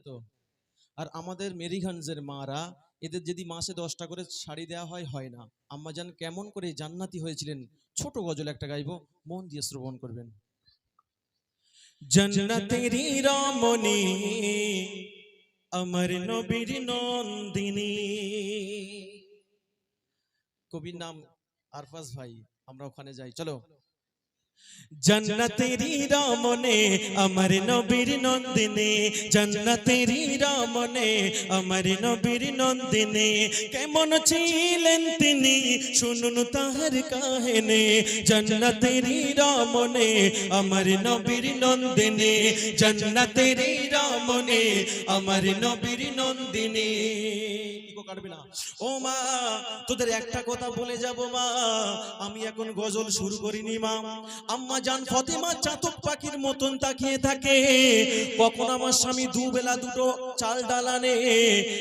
তো? আর আমাদের মেরিগঞ্জের মারা এদের যদি মাসে দশটা করে শাড়ি দেওয়া হয় হয় না। আম্মাজান কেমন করে জান্নাতি হয়েছিলেন ছোট গজল একটা গাইবো মন দিয়ে শ্রবণ করবেন। জন্নতেরি রমণী আমার নবীর নন্দিনী। কবির নাম আরফাজ ভাই আমরা ওখানে যাই। চলো। জন্নতেরি রমণে আমার নবীর নন্দিনী জন্নতেরি রমণে আমার নবীর নন্দিনী কেমন ছিলেন তিনি শুনুন তাহার কাহিনী জন্নতেরি রমণে আমার নবীর নন্দিনী জন্নতেরি রমণে আমার নবীর নন্দিনী কাটবে না। ও মা, তোদের একটা কথা বলে যাব মা। আমি এখন গজল শুরু করিনি মা। আম্মা জান ফতেমা চাতক পাখির মতন তাকিয়ে থাকে। কখন আমার স্বামী দুবেলা দুটো চাল ডাল আনে,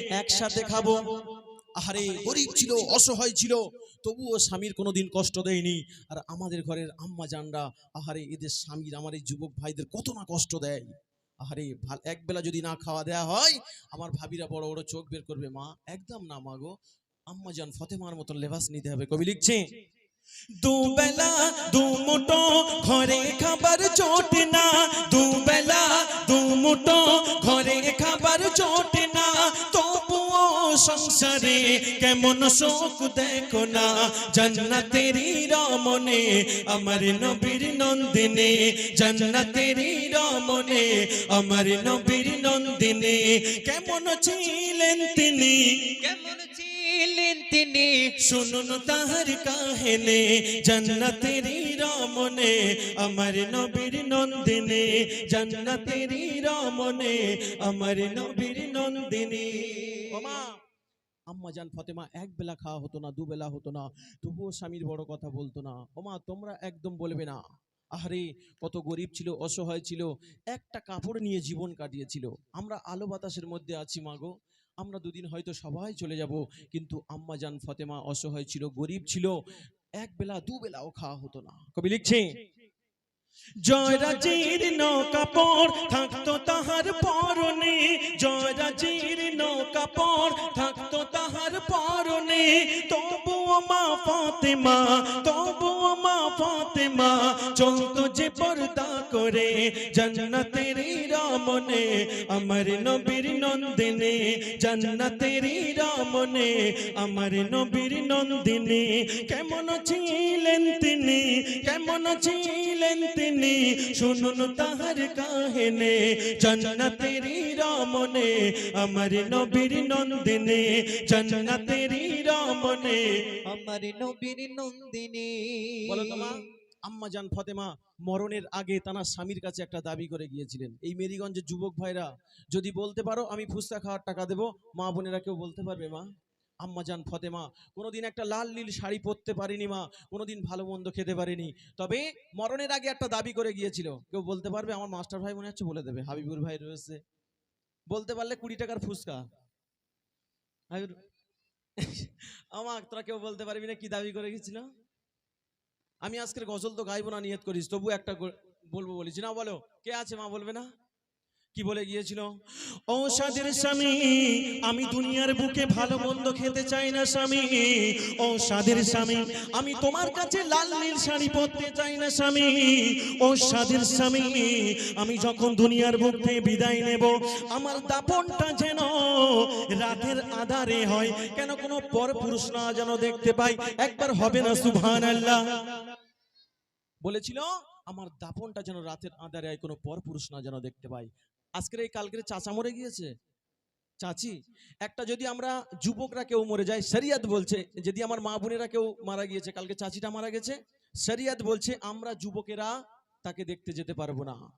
একসাথে খাব। আহারে, গরিব ছিল, অসহায় ছিল, তবুও স্বামীর কোনোদিন কষ্ট দেয়নি। আর আমাদের ঘরের আম্মা জানরা, আহারে, এদের স্বামীর, আমার এই যুবক ভাইদের কত না কষ্ট দেয়। আহারে, ভালো, এক বেলা যদি না খাওয়া দেয়া হয়, আমার ভাবিরা বড় বড় চোখ বের করবে, মা, একদম না মাগো আম্মা জান ফতেমার মতন লেবাস নিতে হবে। কবি লিখছে, দুবেলা দুমুটো ঘরে খাবার চোট না, দুবেলা দুমুটো ঘরে খাবার চোট না তবুও সংসারে কেমন শোক দেখো না? জান্নাতেরি রমনে আমার নবীর নন্দিনী। জান্নাতেরি রমনে আমার নবীর নন্দিনী। কেমন ছিলেন তিনি? কেমন ছিলেন তিনি? শুনুন তাহার কাহেনে। জান্নাতেরি রমনে আমার নবীর নন্দিনী। জান্নাতেরি রমনে আমার নবীর নন্দিনী। আম্মা জান ফতেমা এক বেলা খাওয়া হতো না দুবেলা হতো না। তবুও স্বামীর বড় কথা বলতো না। ওমা তোমরা একদম বলবে না। আহারে কত গরিব ছিল অসহায় ছিল একটা কাপড় নিয়ে জীবন কাটিয়েছিল। আমরা আলো বাতাসের মধ্যে আছি মাগো আমরা দুদিন হয়তো সবাই চলে যাব কিন্তু আম্মা জান ফতেমা অসহায় ছিল গরিব ছিল এক বেলা দুবেলাও খাওয়া হতো না। কবি লিখছে জয়রাজির নৌকাপড় থাকতো তাহার পরনে জয়রাজির নৌকাপড় থাকতো তাহার পরনে। তবুও মা ফাতেমা তবুও জান্নাতের রমনে আমার নবীর নন্দিনী, জান্নাতের রমনে আমার নবীর নন্দিনী, কেমন ছিলেন তিনি, কেমন ছিলেন তিনি, শুনুন তাহার কাহিনী, জান্নাতের রমনে আমার নবীর নন্দিনী, জান্নাতের রমনে আমার নবীর নন্দিনী। বলো তো মা। আম্মা জান ফতেমা মরণের আগে তানার স্বামীর কাছে একটা দাবি করে গিয়েছিলেন। এই মেরিগঞ্জের যুবক ভাইরা, যদি বলতে পারো আমি ফুচকা খাওয়ার টাকা দেবো, মা বোনেরা কেউ বলতে পারবে মা? আম্মা জান ফতেমা, কোনোদিন একটা লাল নীল শাড়ি পরতে পারিনি মা, কোনোদিন ভালো মন্দ খেতে পারিনি। তবে মরণের আগে একটা দাবি করে গিয়েছিল। কেউ বলতে পারবে? আমার মাস্টার ভাই মনে হচ্ছে বলে দেবে। হাবিবুর ভাই রয়েছে। বলতে পারলে কুড়ি টাকার ফুচকা আমার তোরা কেউ বলতে পারবি না কি দাবি করে গেছিল আমি আজকের গজল তো গাইবো না, নিয়ত করিস। তবু একটা বলব বলেছি না বলো, কে আছে মা বলবে না? কি বলে গিয়েছিল? সাদের স্বামী আমি দুনিয়ার বুকে ভালো মন্দ খেতে চাই না স্বামী। সাদের স্বামী আমি তোমার কাছে লাল নীল শাড়ি পরতে চাই না স্বামী। সাদের স্বামী আমি যখন দুনিয়ার বুক থেকে বিদায় নেব আমার দাপনটা যেন রাতের আধারে হয়। কেন কোনো পর পুরুষ না যেন দেখতে পাই? একবার হবে না সুবহান আল্লাহ বলেছিল আমার দাপনটা যেন রাতের আঁধারে হয় কোনো পর পুরুষ না যেন দেখতে পাই। আজকের এই কালকের চাচা মরে গিয়েছে? চাচি, একটা যদি আমরা যুবকরা কেউ মরে যায়, শরিয়াত বলছে, যদি আমার মা বোনেরা কেউ মারা গিয়েছে, কালকে চাচিটা মারা গেছে, শরিয়াত বলছে, আমরা যুবকেরা তাকে দেখতে যেতে পারব না।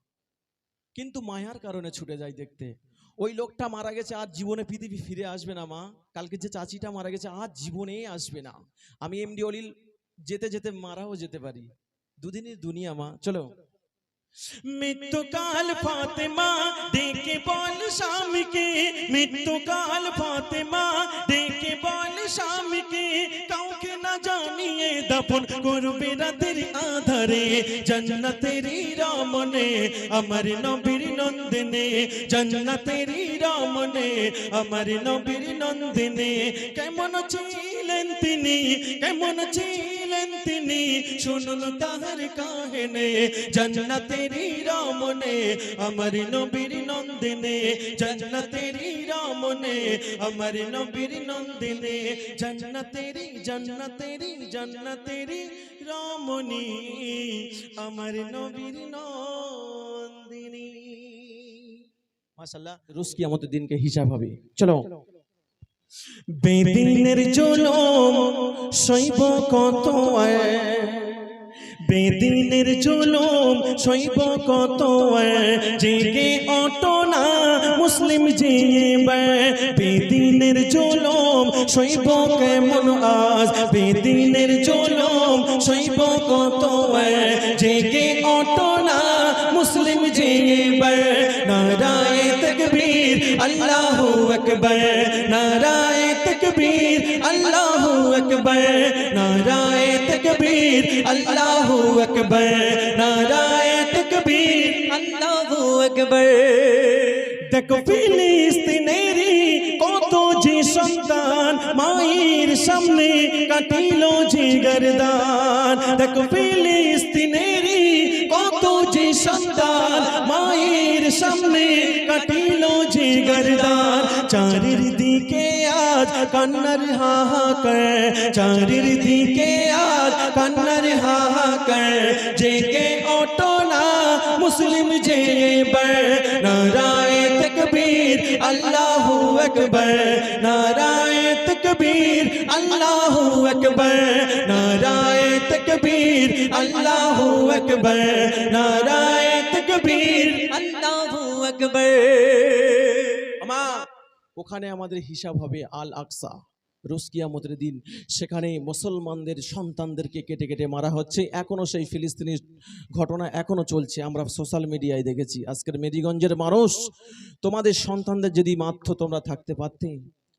কিন্তু মায়ার কারণে ছুটে যায় দেখতে। ওই লোকটা মারা গেছে, আর জীবনে পৃথিবী ফিরে আসবে না, মা। কালকে যে চাচিটা মারা গেছে, আর জীবনে আসবে না। আমি এমডি অলিল যেতে যেতে মারাও যেতে পারি। দুদিনের দুনিয়া, মা। চলো। মৃত্যুকাল ফাতেমা ডেকে বল স্বামীকে। মৃত্যুকাল ফাতেমা ডেকে বল স্বামীকে। কাউকে না জানিয়ে দাপন করবে রাতের আধারে। জান্নাতেরই রমনে আমার নবীর নন্দিনে। জান্নাতেরই রমনে আমার নবীর নন্দিনে। কেমন ছিলেন তিনি? কেমন ছিলেন তিনি, শুনুন তাহার কাহিনী। জান্নাতেরই রমনে আমার নবীর নন্দিনে। জান্নাতেরই রমনে আমার নবীর নন্দিনে। জান্নাতেরই জান্নাতেরই জান্নাতেরই রমণী, আমার নবীর নন্দিনী। মাশাল্লাহ রোজ কিয়ামতের দিনকে হিসাব হবে। চলো। বেদিনের জলম শৈব কত বেদিনের জলম শৈব কত জেগে অটো না মুসলিম জিয়ে বেদিনের জলম শৈব কেমন আজ? বেদিনের জলম শৈব কত জেগে অটো না মুসলিম জিয়ে তকবীর, আল্লাহু আকবার। নারায় তকবীর, আল্লাহু আকবার। নারায় তকবীর, আল্লাহু আকবার। নারায় তকবীর, আল্লাহু আকবার। দেখো ফিলিস্তিনেরই কত যে সন্তান মায়ের সামনে কাটিল যে গরদান। দেখো ফিলিস্তিনেরই যে গরদান চারির দিকে আজ কান্নার হাহাকার চারির দিকে আজ কান্নার হাহাকার জেগে অটো না মুসলিম যে নারায় তকবীর আল্লাহু আকবার নারায় তকবীর আল্লাহু আকবার নারায় তকবীর আল্লাহু আকবার নারায় তকবীর আল্লাহু আকবার আমা ওখানে আমাদের হিসাব হবে আল আকসা। রোজ কিয়ামতের দিন সেখানে মুসলমানদের সন্তানদেরকে কেটে কেটে মারা হচ্ছে। এখনও সেই ফিলিস্তিনি ঘটনা এখনও চলছে। আমরা সোশ্যাল মিডিয়ায় দেখেছি। আজকের মেরিগঞ্জের মানুষ, তোমাদের সন্তানদের যদি মাত্র তোমরা থাকতে পারতে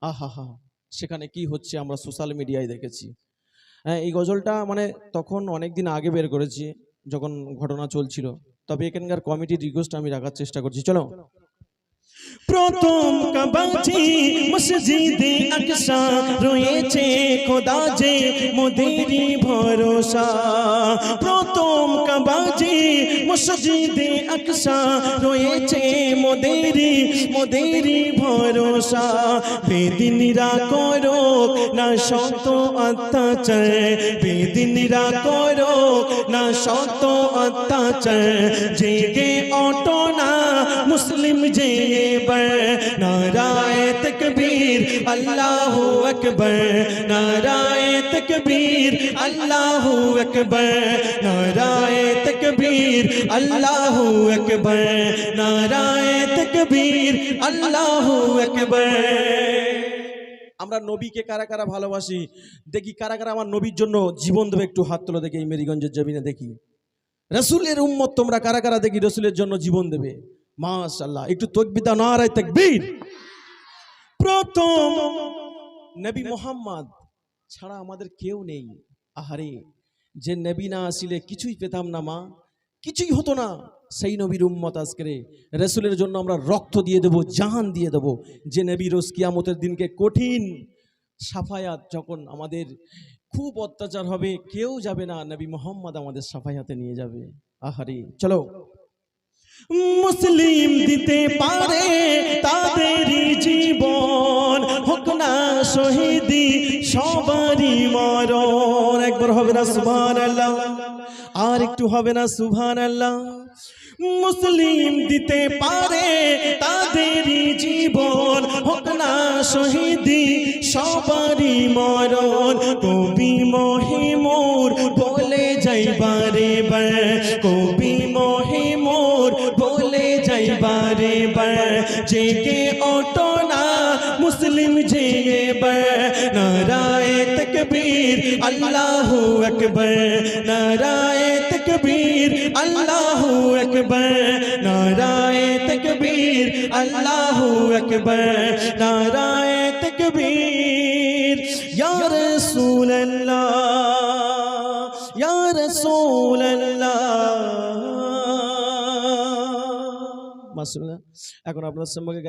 আহা হা সেখানে কি হচ্ছে আমরা সোশ্যাল মিডিয়ায় দেখেছি। হ্যাঁ এই গজলটা মানে তখন অনেক দিন আগে বের করেছি, যখন ঘটনা চলছিল। তবে এখানকার কমিটির রিকোয়েস্ট আমি রাখার চেষ্টা করছি। চলো। প্রথম কাবাজি মসজিদে আকসা রয়েছে খোদা যে মোদেরি ভরসা প্রথম কাবাজি মসজিদে আকসা রয়েছে মোদেরি মোদেরি ভরসা। বেদিনীরা করো না শত অত্যাচার, বেদিনীরা করো না শত অত্যাচার। জেগে অটো না মুসলিম যে নারায় তকবীর আল্লাহু আকবার নারায় তকবীর আল্লাহু আকবার নারায় তকবীর আল্লাহু আকবার নারায় তকবীর আল্লাহু আকবার আমরা নবীকে কারা কারা ভালোবাসি? দেখি কারা কারা আমার নবীর জন্য জীবন দেবে, একটু হাত তোলো দেখি মেরিগঞ্জের জমিনে দেখি। রসুলের উম্মত তোমরা কারা কারা দেখি, রসুলের জন্য জীবন দেবে? মাশাল্লাহ একটু তকবিদা নারায় তাকবীর। প্রথম নবী মোহাম্মদ ছাড়া আমাদের কেউ নেই। আহারে যে নবী না আসিলে কিছুই পেতাম না মা। কিছুই হতো না। সেই নবীর উম্মত আজকে রসুলের জন্য আমরা রক্ত দিয়ে দেবো জাহান দিয়ে দেবো। যে নবী রোজ কিয়ামতের দিনকে কঠিন সাফায়াত যখন আমাদের খুব অত্যাচার হবে কেউ যাবে না। নবী মোহাম্মদ আমাদের সাফায়াতে নিয়ে যাবে। আহারে চলো। মুসলিম দিতে পারে তাদেরই জীবন। হোক না শহীদি, সবারই মরণ। একবার হবে না সুবহান আল্লাহ আর একটু হবে না সুবহান আল্লাহ মুসলিম দিতে পারে তাদেরই জীবন। হোক না শহীদি, সবারই মরণ। কবি মহিমুর বলে জেগে অটো না মুসলিম জেগে নারায় তকবীর আল্লাহু আকবার নারায় তকবীর আল্লাহু আকবার নারায় তকবীর আল্লাহু আকবার নারায় তকবীর ইয়া রাসূলুল্লাহ রাসূলুল্লাহ মাসুল্লাহ এখন আপনার সম্পর্কে